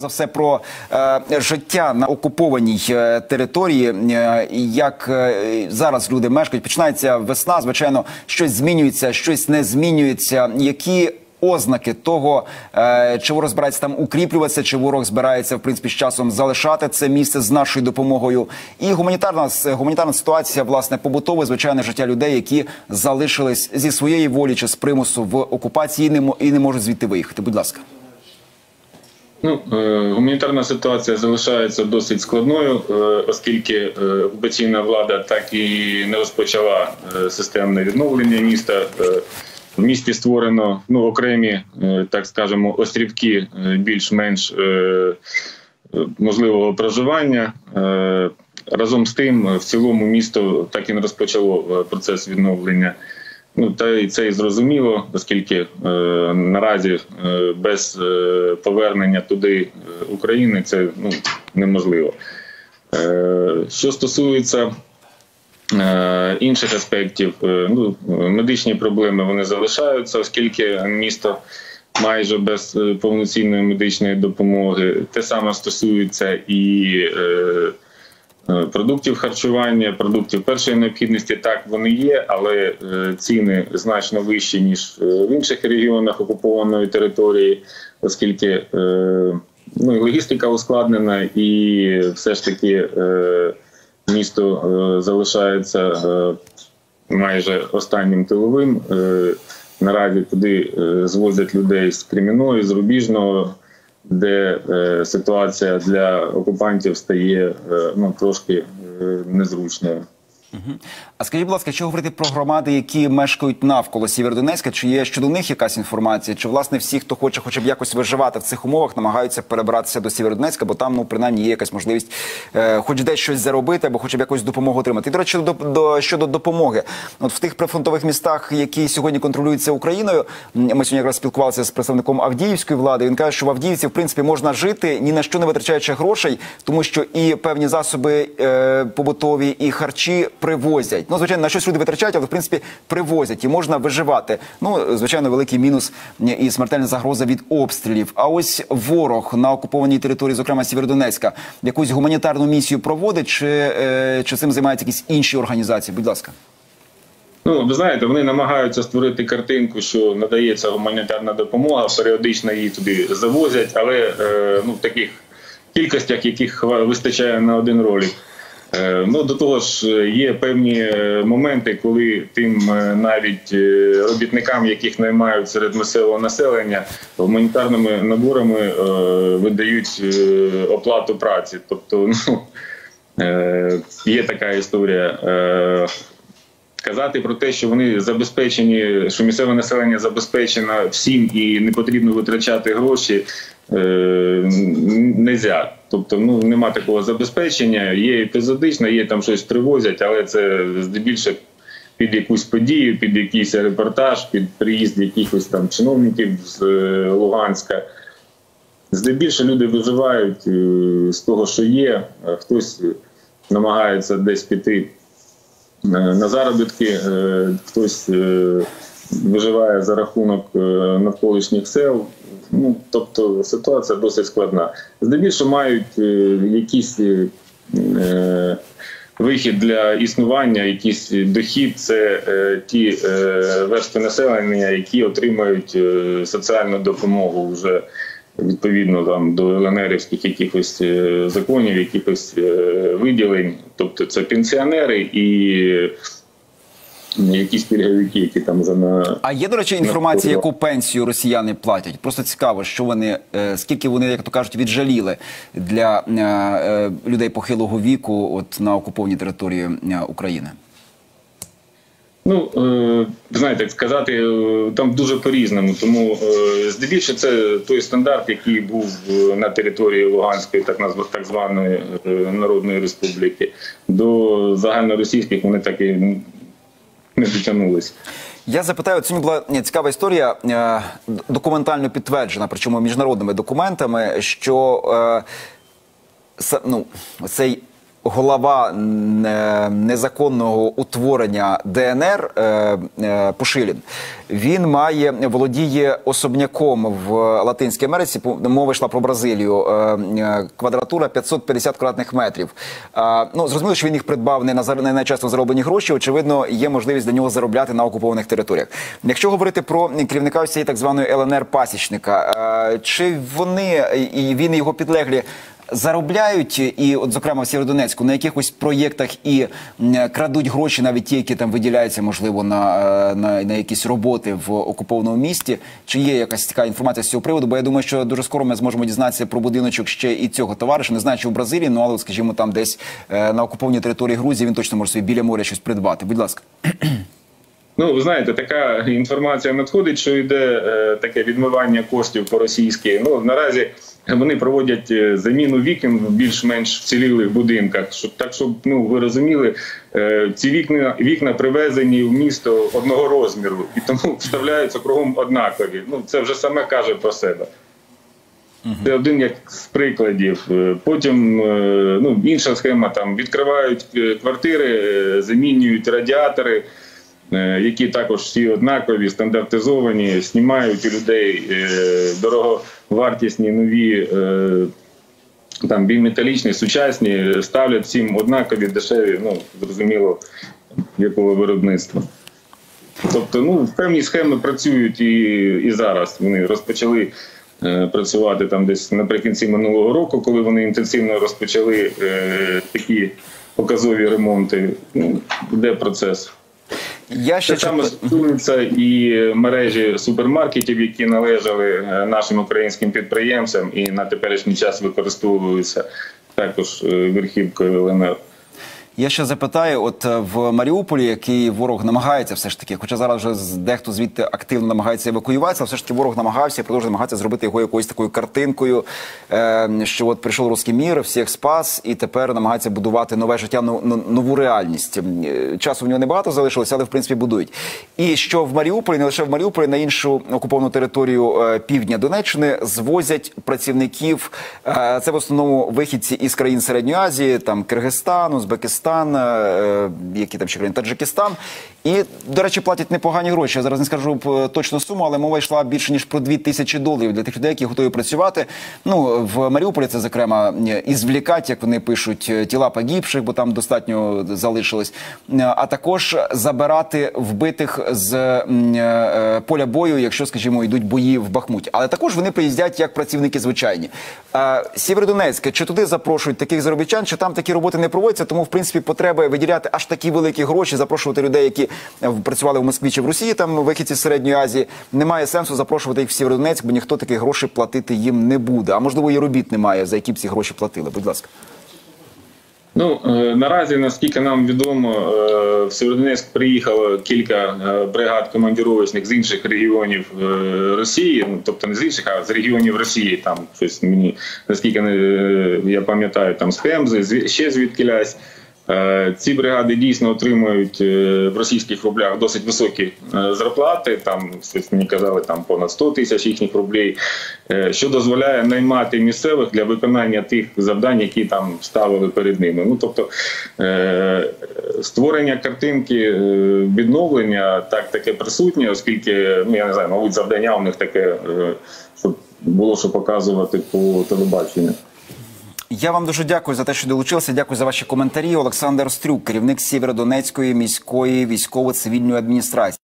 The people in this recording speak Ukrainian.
За все про е, життя на окупованій е, території, е, як е, зараз люди мешкають. Починається весна. Звичайно, щось змінюється, щось не змінюється. Які ознаки того, е, чи ворог збирається там укріплюватися, чи ворог збирається в принципі з часом залишати це місце з нашою допомогою, і гуманітарна гуманітарна ситуація, власне, побутове звичайне життя людей, які залишились зі своєї волі чи з примусу в окупації і не і не можуть звідти виїхати. Будь ласка. Ну, е, гуманітарна ситуація залишається досить складною, е, оскільки е, окупаційна влада так і не розпочала системне відновлення міста. В місті створено ну, окремі, так скажемо, острівки більш-менш можливого проживання. Разом з тим, в цілому місто так і не розпочало процес відновлення. Ну та й це і зрозуміло, оскільки е, наразі е, без е, повернення туди е, України це ну неможливо. Е, що стосується е, інших аспектів, е, ну медичні проблеми вони залишаються, оскільки місто майже без е, повноцінної медичної допомоги. Те саме стосується і е, продуктів харчування, продуктів першої необхідності. Так вони є, але е, ціни значно вищі ніж е, в інших регіонах окупованої території, оскільки е, ну, логістика ускладнена, і все ж таки е, місто е, залишається е, майже останнім тиловим. Е, Наразі туди е, звозять людей з Креміної, з Рубіжного, де е, ситуація для окупантів стає е, ну, трошки е, незручною. А скажіть, будь ласка, що говорити про громади, які мешкають навколо Сєвєродонецька? Чи є щодо них якась інформація? Чи власне всі, хто хоче хоча б якось виживати в цих умовах, намагаються перебиратися до Сєвєродонецька, бо там ну принаймні є якась можливість, е, хоч десь щось заробити, або хоча б якусь допомогу отримати. І до речі, до, до щодо допомоги, от в тих прифронтових містах, які сьогодні контролюються Україною, ми сьогодні якраз спілкувалися з представником Авдіївської влади. Він каже, що в Авдіївці в принципі можна жити ні на що не витрачаючи грошей, тому що і певні засоби е, побутові, і харчі привозять. Ну, звичайно, на щось люди витрачають, але в принципі привозять і можна виживати. Ну, звичайно, великий мінус і смертельна загроза від обстрілів. А ось ворог на окупованій території, зокрема Сєвєродонецька, якусь гуманітарну місію проводить, чи, е, чи цим займаються якісь інші організації? Будь ласка. Ну, ви знаєте, вони намагаються створити картинку, що надається гуманітарна допомога, періодично її туди завозять, але е, ну, в таких кількостях, яких вистачає на один ролик. Е, Ну, до того ж, е, є певні е, моменти, коли тим навіть робітникам, яких наймають серед місцевого населення, гуманітарними наборами видають оплату праці. Тобто, ну, є така історія. Казати про те, що вони забезпечені, що місцеве населення забезпечено всім і не потрібно витрачати гроші, нельзя. Тобто, ну нема такого забезпечення. Є епізодично, є там щось привозять, але це здебільшого під якусь подію, під якийсь репортаж, під приїзд якихось там чиновників з е, Луганська. Здебільшого люди виживають е, з того, що є. Хтось намагається десь піти е, на заробітки, е, хтось е, виживає за рахунок е, навколишніх сел. Ну, тобто ситуація досить складна. Здебільшого мають е, якісь е, вихід для існування, якийсь дохід це е, ті е, верстви населення, які отримають е, соціальну допомогу вже відповідно там до ЛНРівських якихось законів, якихось виділень. Тобто це пенсіонери і якісь пільговики, які там вже на А є, до речі, інформація, яку пенсію росіяни платять? Просто цікаво, що вони е, скільки вони, як то кажуть, віджаліли для е, е, людей похилого віку, от на окупованій території України. Ну, знаєте, сказати, там дуже по-різному. Тому здебільшого це той стандарт, який був на території Луганської, так назва так званої Народної Республіки. До загальноросійських вони так і не дотягнулись. Я запитаю, це була цікава історія, е, документально підтверджена, причому міжнародними документами, що е, ну, цей голова е, незаконного утворення ДНР е, е, Пушилін. Він має володіє особняком в Латинській Америці. Мова йшла про Бразилію. Квадратура 550 квадратних метрів. Ну зрозуміло, що він їх придбав не на не на чесно зароблені гроші. Очевидно, є можливість для нього заробляти на окупованих територіях. Якщо говорити про керівника цієї так званої ЛНР пасічника, чи вони і він і його підлеглі заробляють і, от зокрема в Сєвєродонецьку, на якихось проєктах і крадуть гроші, навіть ті, які там виділяються, можливо, на, е, на, на якісь роботи в окупованому місті. Чи є якась така інформація з цього приводу? Бо я думаю, що дуже скоро ми зможемо дізнатися про будиночок ще і цього товариша. Не знаю, чи в Бразилії, ну але скажімо, там десь е, на окупованій території Грузії він точно може собі біля моря щось придбати. Будь ласка. Ну, ви знаєте, така інформація надходить, що йде е, таке відмивання коштів по-російськи. Ну, наразі вони проводять е, заміну вікон в більш-менш вцілілих будинках. Щоб, так, щоб ну, ви розуміли, е, ці вікна, вікна привезені в місто одного розміру, і тому вставляються кругом однакові. Ну, це вже саме каже про себе. Це один як з прикладів. Е, Потім ну, інша схема там відкривають квартири, замінюють радіатори, які також всі однакові, стандартизовані, знімають у людей е, дороговартісні нові. е, Там біметалічні, сучасні, ставлять всім однакові, дешеві, ну зрозуміло, якого виробництва. Тобто, ну, певні схеми працюють і, і зараз. Вони розпочали е, працювати там десь наприкінці минулого року, коли вони інтенсивно розпочали е, такі показові ремонти. Ну, йде процес. Я ще Це саме стосується і мережі супермаркетів, які належали е, нашим українським підприємцям і на теперішній час використовуються також е, верхівкою ЛНР. Я ще запитаю, от е, в Маріуполі, який ворог намагається все ж таки, хоча зараз вже дехто звідти активно намагається евакуюватися, все ж таки ворог намагався і продовжує намагатися зробити його якоюсь такою картинкою, е, що от прийшов русський мір, всіх спас, і тепер намагається будувати нове життя, ну- ну- нову реальність. Е, Часу в нього небагато залишилося, але в принципі будують. І що в Маріуполі, не лише в Маріуполі, на іншу окуповану територію е, півдня Донеччини звозять працівників. Це в основному вихідці із країн Середньої Азії, там Киргизстан, Узбекистан, е, які там ще країни, Таджикистан. І, до речі, платять непогані гроші. Я зараз не скажу е, точну суму, але мова йшла більше ніж про 2 тисячі доларів для тих людей, які готові працювати. Ну в Маріуполі це зокрема е, і звлікать, як вони пишуть, е, тіла погибших, бо там достатньо залишилось. Е, А також забирати вбитих з е, поля бою, якщо, скажімо, йдуть бої в Бахмуті. Але також вони приїздять як працівники звичайні. Е, Сєвєродонецьке, чи туди запрошують таких заробітчан, чи там такі роботи не проводяться, тому в принципі потреби виділяти аж такі великі гроші, запрошувати людей, які е, працювали в Москві чи в Росії, там вихідці з середньої Азії. Немає сенсу запрошувати їх в Сєвєродонецьк, бо ніхто таких грошей платити їм не буде. А можливо, і робіт немає, за які б ці гроші платили. Будь ласка. Ну е, наразі, наскільки нам відомо, е, в Сєвєродонецьк приїхало кілька бригад командіровочних з інших регіонів Росії, ну тобто не з інших, а з регіонів Росії. Там щось мені наскільки я пам'ятаю, там з Хемзи, ще звідкилясь. Е, Ці бригади дійсно отримують е, в російських рублях досить високі е, зарплати. Там мені казали, там понад 100 тисяч їхніх рублей, що дозволяє наймати місцевих для виконання тих завдань, які там ставили перед ними. Ну тобто створення картинки відновлення так таке присутнє, оскільки ну я не знаю, мабуть, завдання у них таке, щоб було що показувати по телебаченню. Я вам дуже дякую за те, що долучилися. Дякую за ваші коментарі. Олександр Стрюк, керівник Сєвєродонецької міської військово-цивільної адміністрації.